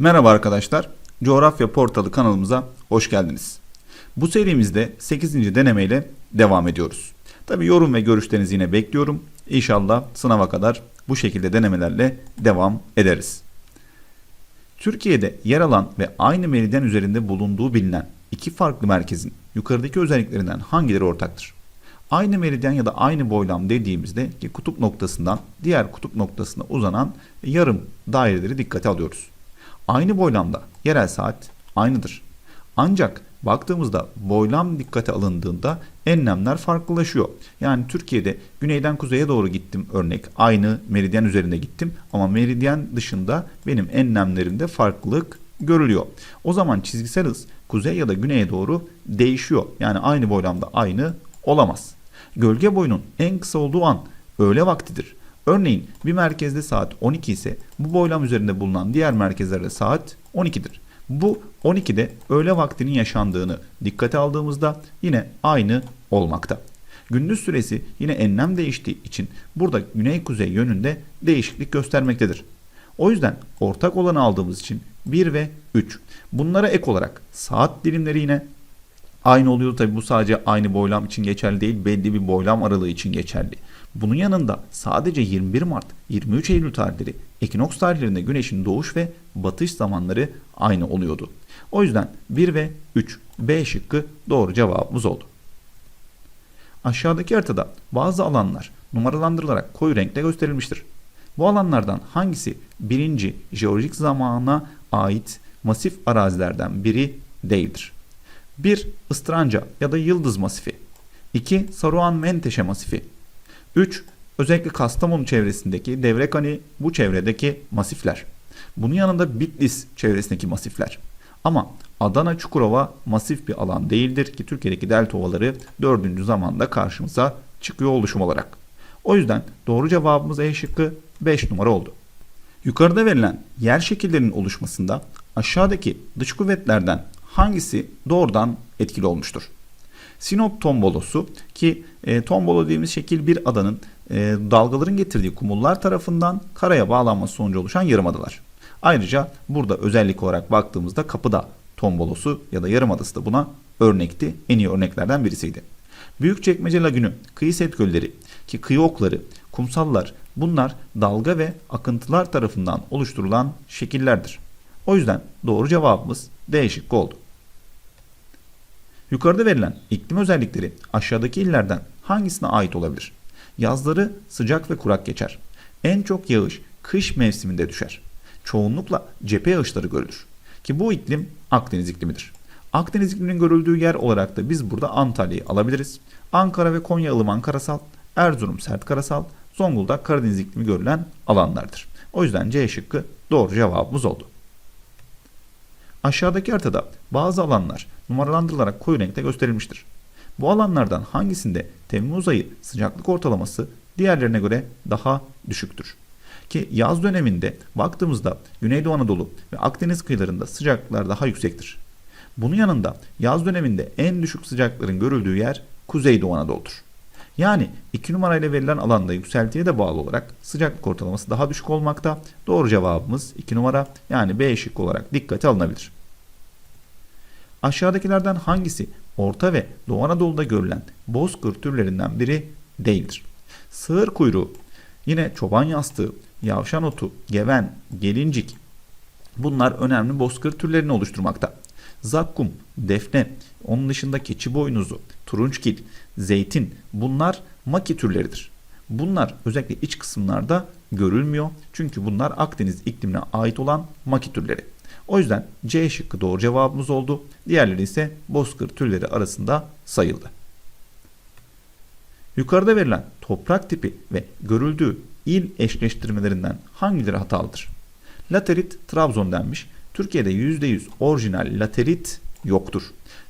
Merhaba arkadaşlar. Coğrafya Portalı kanalımıza hoş geldiniz. Bu serimizde 8. denemeyle devam ediyoruz. Tabi yorum ve görüşlerinizi yine bekliyorum. İnşallah sınava kadar bu şekilde denemelerle devam ederiz. Türkiye'de yer alan ve aynı meridyen üzerinde bulunduğu bilinen iki farklı merkezin yukarıdaki özelliklerinden hangileri ortaktır? Aynı meridyen ya da aynı boylam dediğimizde ki kutup noktasından diğer kutup noktasına uzanan yarım daireleri dikkate alıyoruz. Aynı boylamda yerel saat aynıdır. Ancak baktığımızda boylam dikkate alındığında enlemler farklılaşıyor. Yani Türkiye'de güneyden kuzeye doğru gittim örnek. Aynı meridyen üzerinde gittim ama meridyen dışında benim enlemlerimde farklılık görülüyor. O zaman çizgisel hız kuzey ya da güneye doğru değişiyor. Yani aynı boylamda aynı olamaz. Gölge boyunun en kısa olduğu an öğle vaktidir. Örneğin bir merkezde saat 12 ise bu boylam üzerinde bulunan diğer merkezlerde saat 12'dir. Bu 12'de öğle vaktinin yaşandığını dikkate aldığımızda yine aynı olmakta. Gündüz süresi yine enlem değiştiği için burada güney-kuzey yönünde değişiklik göstermektedir. O yüzden ortak olanı aldığımız için 1 ve 3. Bunlara ek olarak saat dilimleri yine aynı oluyor. Tabi bu sadece aynı boylam için geçerli değil, belli bir boylam aralığı için geçerli. Bunun yanında sadece 21 Mart, 23 Eylül tarihleri, ekinoks tarihlerinde güneşin doğuş ve batış zamanları aynı oluyordu. O yüzden 1 ve 3 B şıkkı doğru cevabımız oldu. Aşağıdaki haritada bazı alanlar numaralandırılarak koyu renkle gösterilmiştir. Bu alanlardan hangisi birinci jeolojik zamana ait masif arazilerden biri değildir? 1. Istranca ya da Yıldız Masifi 2. Saruhan Menteşe Masifi 3. Özellikle Kastamonu çevresindeki Devrekani bu çevredeki masifler. Bunun yanında Bitlis çevresindeki masifler. Ama Adana Çukurova masif bir alan değildir ki Türkiye'deki delta ovaları dördüncü zamanda karşımıza çıkıyor oluşum olarak. O yüzden doğru cevabımız E şıkkı 5 numara oldu. Yukarıda verilen yer şekillerinin oluşmasında aşağıdaki dış kuvvetlerden hangisi doğrudan etkili olmuştur? Sinop tombolosu ki e, tombolo dediğimiz şekil bir adanın e, dalgaların getirdiği kumullar tarafından karaya bağlanması sonucu oluşan yarımadalar. Ayrıca burada özellik olarak baktığımızda Kapıda tombolosu ya da yarımadası da buna örnekti. En iyi örneklerden birisiydi. Büyükçekmece Lagünü, kıyı set gölleri ki kıyı okları, kumsallar bunlar dalga ve akıntılar tarafından oluşturulan şekillerdir. O yüzden doğru cevabımız D şıkkı oldu. Yukarıda verilen iklim özellikleri aşağıdaki illerden hangisine ait olabilir? Yazları sıcak ve kurak geçer. En çok yağış kış mevsiminde düşer. Çoğunlukla cephe yağışları görülür. Ki bu iklim Akdeniz iklimidir. Akdeniz ikliminin görüldüğü yer olarak da biz burada Antalya'yı alabiliriz. Ankara ve Konya ılıman karasal, Erzurum sert karasal, Zonguldak Karadeniz iklimi görülen alanlardır. O yüzden C şıkkı doğru cevabımız oldu. Aşağıdaki haritada bazı alanlar numaralandırılarak koyu renkte gösterilmiştir. Bu alanlardan hangisinde Temmuz ayı sıcaklık ortalaması diğerlerine göre daha düşüktür? Ki yaz döneminde baktığımızda Güneydoğu Anadolu ve Akdeniz kıyılarında sıcaklıklar daha yüksektir. Bunun yanında yaz döneminde en düşük sıcakların görüldüğü yer Kuzeydoğu Anadolu'dur. Yani 2 numarayla verilen alanda yükseltiye de bağlı olarak sıcaklık ortalaması daha düşük olmakta. Doğru cevabımız 2 numara yani B şık olarak dikkate alınabilir. Aşağıdakilerden hangisi Orta ve Doğu Anadolu'da görülen bozkır türlerinden biri değildir? Sığır kuyruğu, yine çoban yastığı, yavşan otu, geven, gelincik bunlar önemli bozkır türlerini oluşturmakta. Zakkum, defne, onun dışında keçi boynuzu, turunçgil, zeytin bunlar maki türleridir. Bunlar özellikle iç kısımlarda görülmüyor. Çünkü bunlar Akdeniz iklimine ait olan maki türleri. O yüzden C şıkkı doğru cevabımız oldu. Diğerleri ise bozkır türleri arasında sayıldı. Yukarıda verilen toprak tipi ve görüldüğü il eşleştirmelerinden hangileri hatalıdır? Laterit Trabzon denmiş. Türkiye'de %100 orijinal laterit yoktur.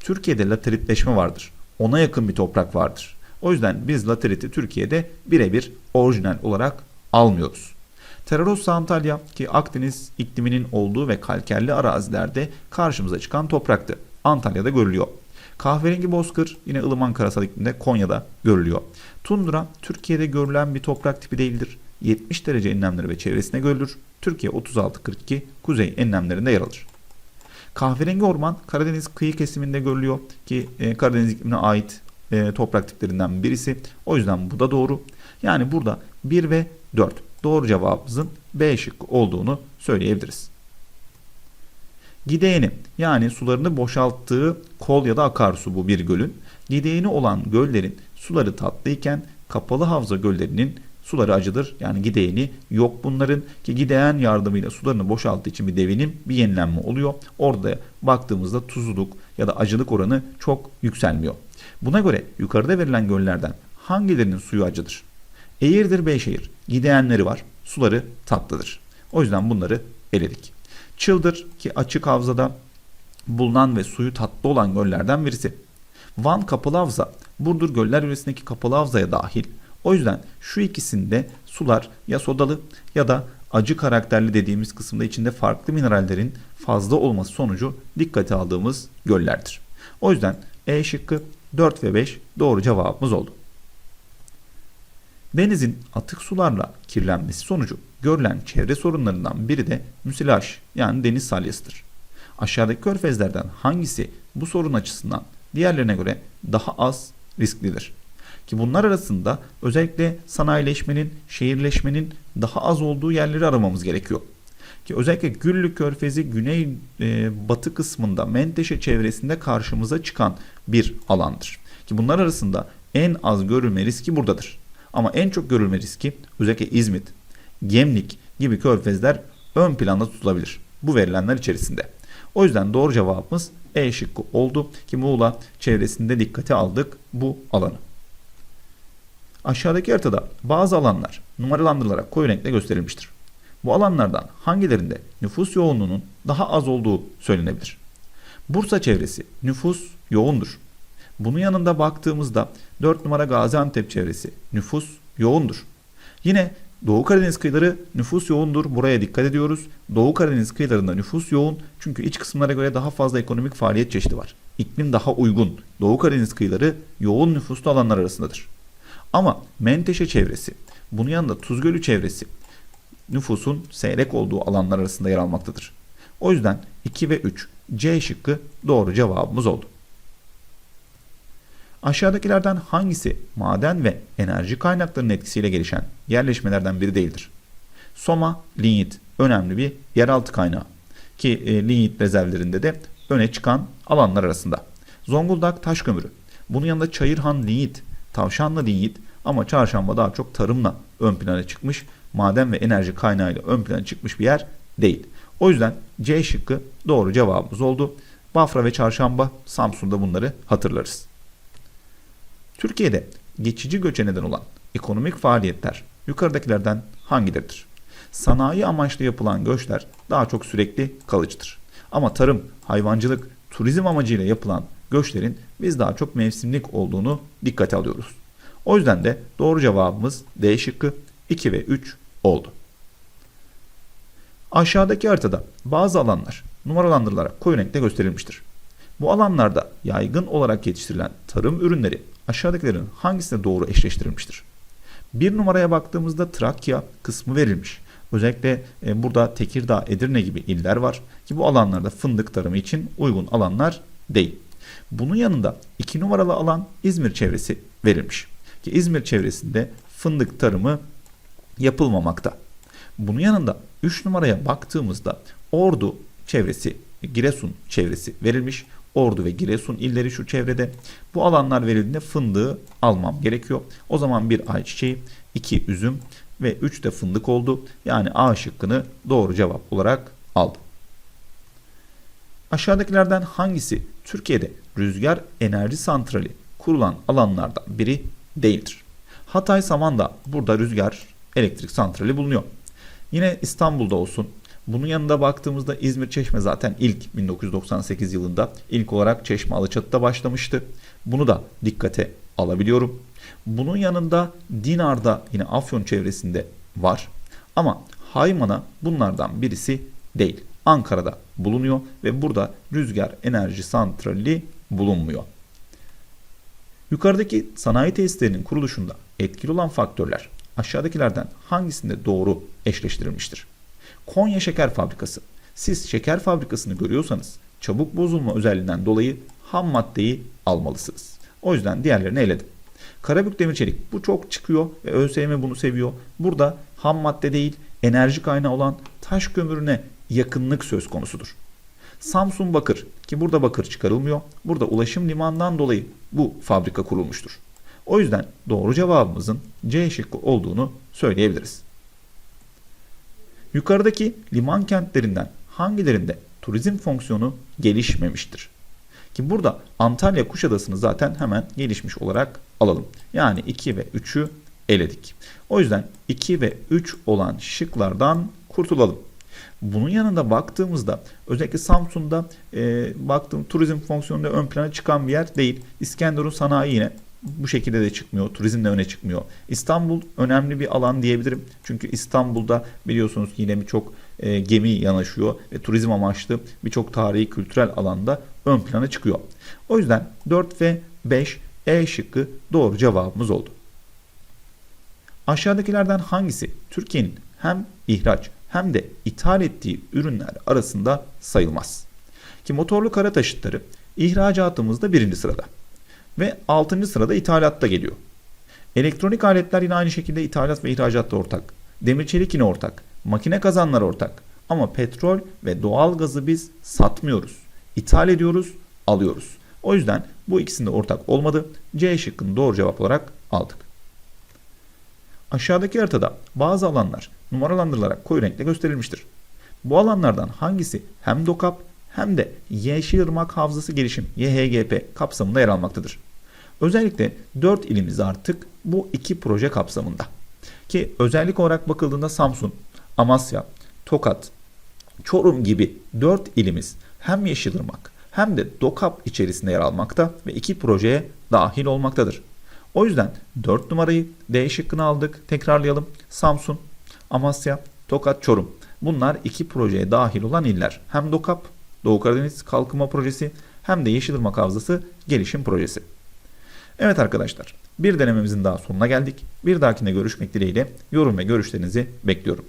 Türkiye'de lateritleşme vardır. Ona yakın bir toprak vardır. O yüzden biz lateriti Türkiye'de birebir orijinal olarak almıyoruz. Terrarossa Antalya ki Akdeniz ikliminin olduğu ve kalkerli arazilerde karşımıza çıkan topraktı. Antalya'da görülüyor. Kahverengi bozkır yine ılıman karasal iklimde Konya'da görülüyor. Tundra Türkiye'de görülen bir toprak tipi değildir. 70 derece enlemleri ve çevresine görülür. Türkiye 36-42 kuzey enlemlerinde yer alır. Kahverengi orman Karadeniz kıyı kesiminde görülüyor ki e, Karadeniz iklimine ait e, toprak tiplerinden birisi. O yüzden bu da doğru. Yani burada 1 ve 4 doğru cevabımızın B şıkkı olduğunu söyleyebiliriz. Gideğeni yani sularını boşalttığı kol ya da akarsu bu bir gölün. Gideğeni olan göllerin suları tatlıyken kapalı havza göllerinin suları acıdır. Yani gideğeni yok bunların ki gideğen yardımıyla sularını boşalttığı için bir devinim bir yenilenme oluyor. Orada baktığımızda tuzluluk ya da acılık oranı çok yükselmiyor. Buna göre yukarıda verilen göllerden hangilerinin suyu acıdır? Eğirdir Beyşehir. Gideğenleri var. Suları tatlıdır. O yüzden bunları eledik. Çıldır ki açık havzada bulunan ve suyu tatlı olan göllerden birisi. Van Kapalı Havza, Burdur Göller Yöresi'ndeki Kapalı Havza'ya dahil. O yüzden şu ikisinde sular ya sodalı ya da acı karakterli dediğimiz kısımda içinde farklı minerallerin fazla olması sonucu dikkate aldığımız göllerdir. O yüzden E şıkkı 4 ve 5 doğru cevabımız oldu. Denizin atık sularla kirlenmesi sonucu görülen çevre sorunlarından biri de müsilaj yani deniz salyasıdır. Aşağıdaki körfezlerden hangisi bu sorun açısından diğerlerine göre daha az risklidir? Ki bunlar arasında özellikle sanayileşmenin, şehirleşmenin daha az olduğu yerleri aramamız gerekiyor. Ki özellikle Güllü Körfezi güney e, batı kısmında Menteşe çevresinde karşımıza çıkan bir alandır. Ki bunlar arasında en az görülme riski buradadır. Ama en çok görülme riski özellikle İzmit, Gemlik gibi körfezler ön planda tutulabilir. Bu verilenler içerisinde. O yüzden doğru cevabımız E şıkkı oldu ki Muğla çevresinde dikkate aldık bu alanı. Aşağıdaki haritada bazı alanlar numaralandırılarak koyu renkle gösterilmiştir. Bu alanlardan hangilerinde nüfus yoğunluğunun daha az olduğu söylenebilir? Bursa çevresi nüfus yoğundur. Bunun yanında baktığımızda 4 numara Gaziantep çevresi nüfus yoğundur. Yine Doğu Karadeniz kıyıları nüfus yoğundur. Buraya dikkat ediyoruz. Doğu Karadeniz kıyılarında nüfus yoğun. Çünkü iç kısımlara göre daha fazla ekonomik faaliyet çeşidi var. İklim daha uygun. Doğu Karadeniz kıyıları yoğun nüfuslu alanlar arasındadır. Ama Menteşe çevresi, bunun yanında Tuzgölü çevresi nüfusun seyrek olduğu alanlar arasında yer almaktadır. O yüzden 2 ve 3 C şıkkı doğru cevabımız oldu. Aşağıdakilerden hangisi maden ve enerji kaynaklarının etkisiyle gelişen yerleşmelerden biri değildir? Soma, linyit önemli bir yeraltı kaynağı ki e, linyit rezervlerinde de öne çıkan alanlar arasında. Zonguldak taş kömürü. Bunun yanında Çayırhan linyit, Tavşanlı linyit ama çarşamba daha çok tarımla ön plana çıkmış, maden ve enerji kaynağıyla ön plana çıkmış bir yer değil. O yüzden C şıkkı doğru cevabımız oldu. Bafra ve çarşamba Samsun'da bunları hatırlarız. Türkiye'de geçici göçe neden olan ekonomik faaliyetler yukarıdakilerden hangileridir? Sanayi amaçlı yapılan göçler daha çok sürekli kalıcıdır. Ama tarım, hayvancılık, turizm amacıyla yapılan göçlerin biz daha çok mevsimlik olduğunu dikkate alıyoruz. O yüzden de doğru cevabımız D şıkkı 2 ve 3 oldu. Aşağıdaki haritada bazı alanlar numaralandırılarak koyu renkte gösterilmiştir. Bu alanlarda yaygın olarak yetiştirilen tarım ürünleri aşağıdakilerin hangisine doğru eşleştirilmiştir? Bir numaraya baktığımızda Trakya kısmı verilmiş. Özellikle e, burada Tekirdağ, Edirne gibi iller var ki bu alanlarda fındık tarımı için uygun alanlar değil. Bunun yanında iki numaralı alan İzmir çevresi verilmiş. Ki İzmir çevresinde fındık tarımı yapılmamakta. Bunun yanında 3 numaraya baktığımızda Ordu çevresi, Giresun çevresi verilmiş. Ordu ve Giresun illeri şu çevrede. Bu alanlar verildiğinde fındığı almam gerekiyor. O zaman bir ayçiçeği, 2 üzüm ve 3 de fındık oldu. Yani A şıkkını doğru cevap olarak aldım. Aşağıdakilerden hangisi Türkiye'de rüzgar enerji santrali kurulan alanlardan biri değildir? Hatay Samandağ burada rüzgar elektrik santrali bulunuyor. Yine İstanbul'da olsun. Bunun yanında baktığımızda İzmir Çeşme zaten ilk 1998 yılında ilk olarak Çeşme Alaçatı'da başlamıştı. Bunu da dikkate alabiliyorum. Bunun yanında Dinar'da yine Afyon çevresinde var. Ama Hayman'a bunlardan birisi değil. Ankara'da bulunuyor ve burada rüzgar enerji santrali bulunmuyor. Yukarıdaki sanayi tesislerinin kuruluşunda etkili olan faktörler aşağıdakilerden hangisinde doğru eşleştirilmiştir? Konya Şeker Fabrikası. Siz şeker fabrikasını görüyorsanız çabuk bozulma özelliğinden dolayı ham maddeyi almalısınız. O yüzden diğerlerini eledim. Karabük Demir Çelik bu çok çıkıyor ve ÖSYM bunu seviyor. Burada ham madde değil enerji kaynağı olan taş kömürüne yakınlık söz konusudur. Samsun Bakır ki burada bakır çıkarılmıyor. Burada ulaşım limanından dolayı bu fabrika kurulmuştur. O yüzden doğru cevabımızın C şıkkı olduğunu söyleyebiliriz. Yukarıdaki liman kentlerinden hangilerinde turizm fonksiyonu gelişmemiştir? Ki burada Antalya Kuşadası'nı zaten hemen gelişmiş olarak alalım. Yani 2 ve 3'ü eledik. O yüzden 2 ve 3 olan şıklardan kurtulalım. Bunun yanında baktığımızda özellikle Samsun'da e, baktığım turizm fonksiyonunda ön plana çıkan bir yer değil. İskenderun sanayi yine bu şekilde de çıkmıyor. Turizm de öne çıkmıyor. İstanbul önemli bir alan diyebilirim. Çünkü İstanbul'da biliyorsunuz yine birçok e, gemi yanaşıyor ve turizm amaçlı birçok tarihi kültürel alanda ön plana çıkıyor. O yüzden 4 ve 5 E şıkkı doğru cevabımız oldu. Aşağıdakilerden hangisi Türkiye'nin hem ihraç hem de ithal ettiği ürünler arasında sayılmaz? Ki motorlu kara taşıtları ihracatımızda birinci sırada ve 6. sırada ithalatta geliyor. Elektronik aletler yine aynı şekilde ithalat ve ihracatta ortak. Demir çelik yine ortak. Makine kazanları ortak. Ama petrol ve doğal gazı biz satmıyoruz. İthal ediyoruz, alıyoruz. O yüzden bu ikisinde ortak olmadı. C şıkkını doğru cevap olarak aldık. Aşağıdaki haritada bazı alanlar numaralandırılarak koyu renkle gösterilmiştir. Bu alanlardan hangisi hem DOKAP hem de Yeşilırmak Havzası Gelişim YHGP kapsamında yer almaktadır? Özellikle 4 ilimiz artık bu iki proje kapsamında. Ki özellik olarak bakıldığında Samsun, Amasya, Tokat, Çorum gibi 4 ilimiz hem Yeşilırmak hem de DOKAP içerisinde yer almakta ve iki projeye dahil olmaktadır. O yüzden 4 numarayı D şıkkını aldık. Tekrarlayalım. Samsun, Amasya, Tokat, Çorum. Bunlar iki projeye dahil olan iller. Hem DOKAP, Doğu Karadeniz Kalkınma Projesi hem de Yeşilırmak Havzası Gelişim Projesi. Evet arkadaşlar, bir denememizin daha sonuna geldik. Bir dahakine görüşmek dileğiyle yorum ve görüşlerinizi bekliyorum.